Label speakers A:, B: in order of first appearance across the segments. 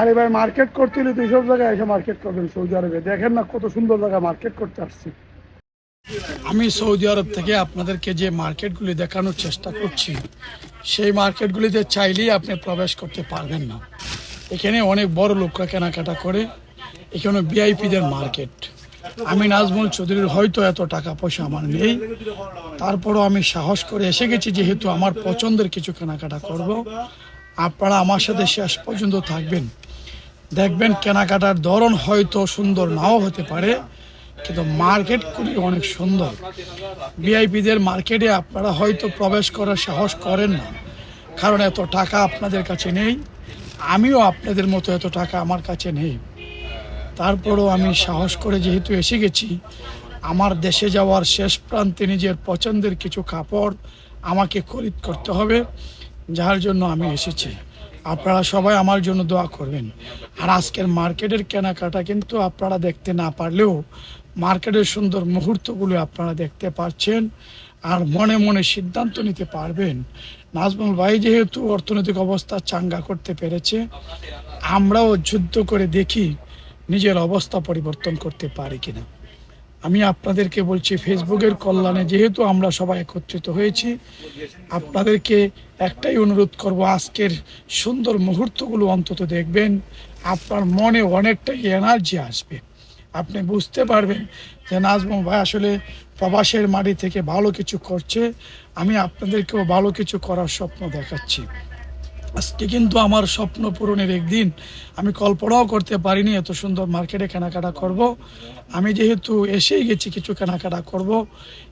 A: আরে ভাই মার্কেট করতে হলে তো এইসব জায়গায় এসে মার্কেট করবেন সৌদি আরবে। দেখেন না কত সুন্দর জায়গা মার্কেট করতে আসছি। আমি সৌদি আরব থেকে আপনাদেরকে যে মার্কেটগুলি দেখানোর চেষ্টা করছি, সেই মার্কেটগুলিতে চাইলেই আপনি প্রবেশ করতে পারবেন না। এখানে অনেক বড় লোকরা কেনাকাটা করে, এখানে ভিআইপিদের মার্কেট আমি নাজমুল চৌধুরীর হয়তো এত টাকা পয়সা আমার নেই। তারপরও আমি সাহস করে এসে গেছি, যেহেতু আমার পছন্দের কিছু কেনাকাটা করব। আপনারা আমার সাথে শেষ পর্যন্ত থাকবেন। দেখবেন কেনাকাটার ধরন হয়তো সুন্দর নাও হতে পারে, কিন্তু মার্কেট মার্কেটগুলি অনেক সুন্দর। ভিআইপিদের মার্কেটে আপনারা হয়তো প্রবেশ করার সাহস করেন না, কারণ এত টাকা আপনাদের কাছে নেই। আমিও আপনাদের মতো এত টাকা আমার কাছে নেই। তারপরও আমি সাহস করে যেহেতু এসে গেছি, আমার দেশে যাওয়ার শেষ প্রান্তে নিজের পছন্দের কিছু কাপড় আমাকে খরিদ করতে হবে, যার জন্য আমি এসেছি। আপনারা সবাই আমার জন্য দোয়া করবেন। আর আজকের মার্কেটের কেনাকাটা কিন্তু আপনারা দেখতে না পারলেও মার্কেটের সুন্দর মুহূর্তগুলো আপনারা দেখতে পাচ্ছেন আর মনে মনে সিদ্ধান্ত নিতে পারবেন। নাজমুল ভাই যেহেতু অর্থনৈতিক অবস্থা চাঙ্গা করতে পেরেছে, আমরাও যুদ্ধ করে দেখি নিজের অবস্থা পরিবর্তন করতে পারি কিনা। আমি আপনাদেরকে বলছি ফেসবুকের কল্যাণে যেহেতু আমরা সবাই একত্রিত হয়েছি, আপনাদেরকে একটাই অনুরোধ করব, আজকের সুন্দর মুহূর্তগুলো অন্তত দেখবেন। আপনার মনে অনেকটাই এনার্জি আসবে। আপনি বুঝতে পারবেন যে নাজমুল ভাই আসলে প্রবাসের মাটি থেকে ভালো কিছু করছে। আমি আপনাদেরকেও ভালো কিছু করার স্বপ্ন দেখাচ্ছি। আজকে কিন্তু আমার স্বপ্ন পূরণের একদিন। আমি কল্পনাও করতে পারিনি এত সুন্দর মার্কেটে কেনাকাটা করব। আমি যেহেতু এসেই গেছি কিছু কেনাকাটা করব,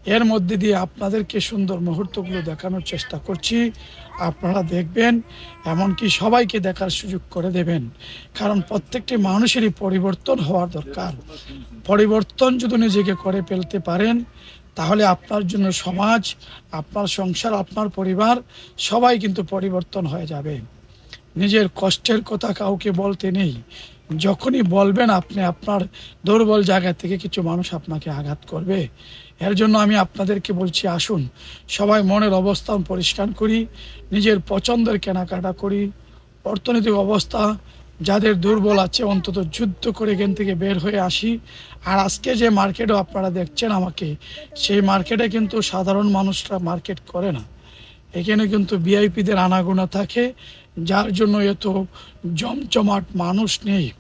A: এর মধ্যে দিয়ে আপনাদেরকে সুন্দর মুহূর্তগুলো দেখানোর চেষ্টা করছি। আপনারা দেখবেন, এমনকি সবাইকে দেখার সুযোগ করে দেবেন। কারণ প্রত্যেকটি মানুষেরই পরিবর্তন হওয়ার দরকার। পরিবর্তন যদি নিজেকে করে ফেলতে পারেন তাহলে আপনার জন্য সমাজ, আপনার সংসার, আপনার পরিবার, সবাই কিন্তু পরিবর্তন হয়ে যাবে। নিজের কষ্টের কথা কাউকে বলতে নেই। যখনই বলবেন আপনি আপনার দুর্বল জায়গা থেকে কিছু মানুষ আপনাকে আঘাত করবে। এর জন্য আমি আপনাদেরকে বলছি, আসুন, সবাই মনের অবস্থান পরিষ্কার করি, নিজের পছন্দের কেনাকাটা করি, অর্থনৈতিক অবস্থা যাদের দুর্বল আছে, অন্তত যুদ্ধ করে এখান থেকে বের হয়ে আসি। আর আজকে যে মার্কেটও আপনারা দেখছেন আমাকে, সেই মার্কেটে কিন্তু সাধারণ মানুষরা মার্কেট করে না। এখানে কিন্তু ভিআইপিদের আনাগোনা থাকে, যার জন্য এত জমজমাট মানুষ নেই।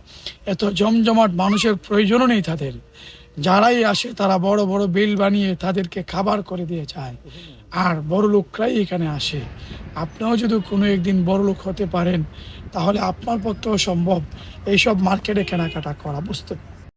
A: এত জমজমাট মানুষের প্রয়োজনও নেই তাদের। যারাই আসে, তারা বড় বড় বিল বানিয়ে তাদেরকে খাবার করে দিয়ে যায়। আর বড় লোকরাই এখানে আসে। আপনিও যদি কোনো একদিন বড় লোক হতে পারেন, তাহলে আপনার পক্ষেও সম্ভব এইসব মার্কেটে কেনাকাটা করা, বুঝতে